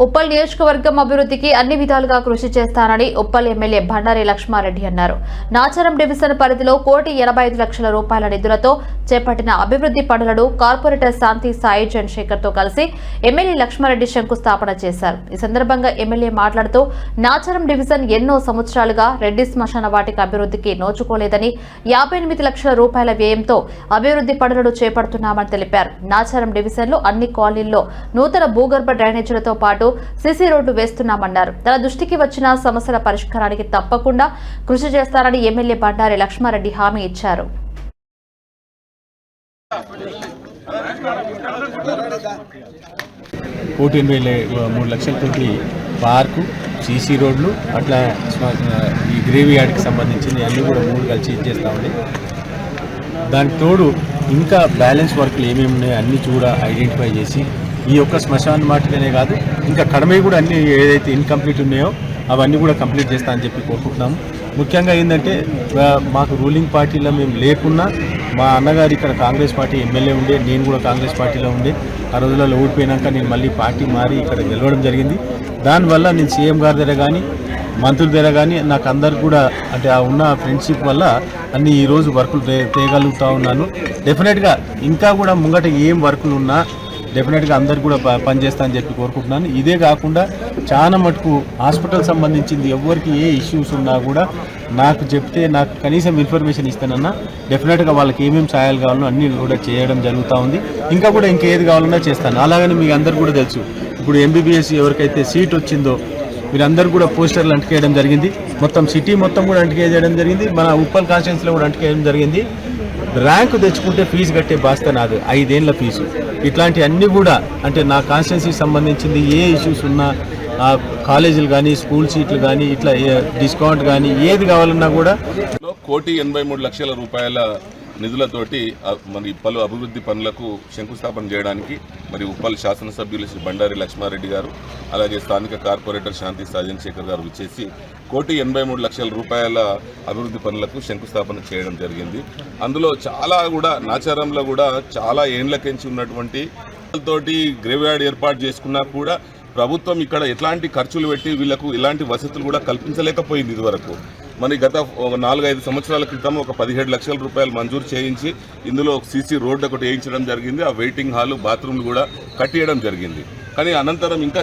ఉప్పల్ నియోజకవర్గం అభివృద్ధికి అన్ని విధాలుగా కృషి చేస్తానని ఉప్పల్ ఎమ్మెల్యే భండారి లక్ష్మారెడ్డి అన్నారు. నాచారం డివిజన్ పరిధిలో కోటి ఎనభై ఐదు లక్షల రూపాయల నిధులతో చేపట్టిన అభివృద్ధి పనులను కార్పొరేటర్ శాంతి సాయి చంద్రశేఖర్తో కలిసి ఎమ్మెల్యే లక్ష్మారెడ్డి శంకుస్థాపన చేశారు. ఈ సందర్భంగా ఎమ్మెల్యే మాట్లాడుతూ నాచారం డివిజన్ ఎన్నో సంవత్సరాలుగా రెడ్డి శ్మశాన వాటిక అభివృద్ధికి నోచుకోలేదని యాభై ఎనిమిది లక్షల రూపాయల వ్యయంతో అభివృద్ధి పనులను చేపడుతున్నామని తెలిపారు. నాచారం డివిజన్లో అన్ని కాలనీల్లో నూతన భూగర్భ డ్రైనేజీలతో పాటు సిసి రోడ్డు వేస్తున్నామన్నారు. తన దృష్టికి వచ్చిన సమస్యల పరిష్కారానికి తప్పకుండా కృషి చేస్తారని ఎమ్మెల్యే బండారి లక్ష్మారెడ్డి హామీ ఇచ్చారు. కోటి ఎనభై మూడు లక్షలతోటి పార్కు సీసీ రోడ్లు అట్లా ఈ గ్రేవీ యార్డ్కి సంబంధించింది అన్నీ కూడా మూడు కలిసి ఇచ్చేస్తామండి దానికి తోడు ఇంకా బ్యాలెన్స్ వర్క్లు ఏమేమి ఉన్నాయో అన్నీ కూడా ఐడెంటిఫై చేసి ఈ యొక్క శ్మశాన మాటలనే కాదు ఇంకా కడమే కూడా అన్ని ఏదైతే ఇన్కంప్లీట్ ఉన్నాయో అవన్నీ కూడా కంప్లీట్ చేస్తా అని చెప్పి కోరుకుంటున్నాము. ముఖ్యంగా ఏంటంటే మాకు రూలింగ్ పార్టీలో మేము లేకున్నా మా అన్నగారు ఇక్కడ కాంగ్రెస్ పార్టీ ఎమ్మెల్యే ఉండే నేను కూడా కాంగ్రెస్ పార్టీలో ఉండే. ఆ రోజులలో ఓడిపోయినాక నేను మళ్ళీ పార్టీ మారి ఇక్కడ గెలవడం జరిగింది. దానివల్ల నేను సీఎం గారి దగ్గర కానీ మంత్రుల దగ్గర కానీ నాకు అందరు కూడా అంటే ఆ ఉన్న ఫ్రెండ్షిప్ వల్ల అన్ని ఈరోజు వర్కులు చేయగలుగుతూ ఉన్నాను. డెఫినెట్గా ఇంకా కూడా ముంగట ఏం వర్కులు ఉన్నా డెఫినెట్గా అందరు కూడా పనిచేస్తా అని చెప్పి కోరుకుంటున్నాను. ఇదే కాకుండా చాలా మటుకు హాస్పిటల్ సంబంధించింది ఎవరికి ఏ ఇష్యూస్ ఉన్నా కూడా నాకు చెప్తే నాకు కనీసం ఇన్ఫర్మేషన్ ఇస్తానన్నా డెఫినెట్గా వాళ్ళకి ఏమేమి సహాయాలు కావాలో అన్నీ కూడా చేయడం జరుగుతూ ఉంది. ఇంకా కూడా ఇంకేది కావాలన్నా చేస్తాను. అలాగని మీకు అందరు కూడా తెలుసు. ఇప్పుడు ఎంబీబీఎస్ ఎవరికైతే సీట్ వచ్చిందో వీరందరూ కూడా పోస్టర్లు అంటికేయడం జరిగింది. మొత్తం సిటీ మొత్తం కూడా అంటికేయడం జరిగింది. మన ఉప్పల్ కాన్స్టిట్యున్సీలో కూడా అంటికేయడం జరిగింది. ర్యాంకు తెచ్చుకుంటే ఫీజు కట్టే బాధ్యత నాది. ఐదేళ్ళ ఫీజు. ఇట్లాంటి అన్నీ కూడా అంటే నా కాన్స్టిట్యున్సీకి సంబంధించింది ఏ ఇష్యూస్ ఉన్నా ఆ కాలేజీలు కానీ స్కూల్ సీట్లు కానీ ఇట్లా డిస్కౌంట్ కానీ ఏది కావాలన్నా కూడా కోటి ఎనభై మూడు లక్షల రూపాయల నిధులతోటి మరి పలు అభివృద్ధి పనులకు శంకుస్థాపన చేయడానికి మరి ఉప్పల్ శాసనసభ్యులు శ్రీ బండారి లక్ష్మారెడ్డి గారు అలాగే స్థానిక కార్పొరేటర్ శాంతి సాజన్ శేఖర్ గారు విచ్చేసి కోటి ఎనభై మూడు లక్షల రూపాయల అభివృద్ధి పనులకు శంకుస్థాపన చేయడం జరిగింది. అందులో చాలా కూడా నాచారంలో కూడా చాలా ఏండ్లకెంచి ఉన్నటువంటి తోటి గ్రేవ్యార్డ్ ఏర్పాటు చేసుకున్నా కూడా ప్రభుత్వం ఇక్కడ ఎట్లాంటి ఖర్చులు పెట్టి వీళ్ళకు ఇలాంటి వసతులు కూడా కల్పించలేకపోయింది ఇదివరకు. మరి గత ఒక నాలుగైదు సంవత్సరాల క్రితం ఒక పదిహేడు లక్షల రూపాయలు మంజూరు చేయించి ఇందులో ఒక సీసీ రోడ్డు ఒకటి వేయించడం జరిగింది. ఆ వెయిటింగ్ హాల్ బాత్రూమ్లు కూడా కట్టియడం జరిగింది. కానీ అనంతరం ఇంకా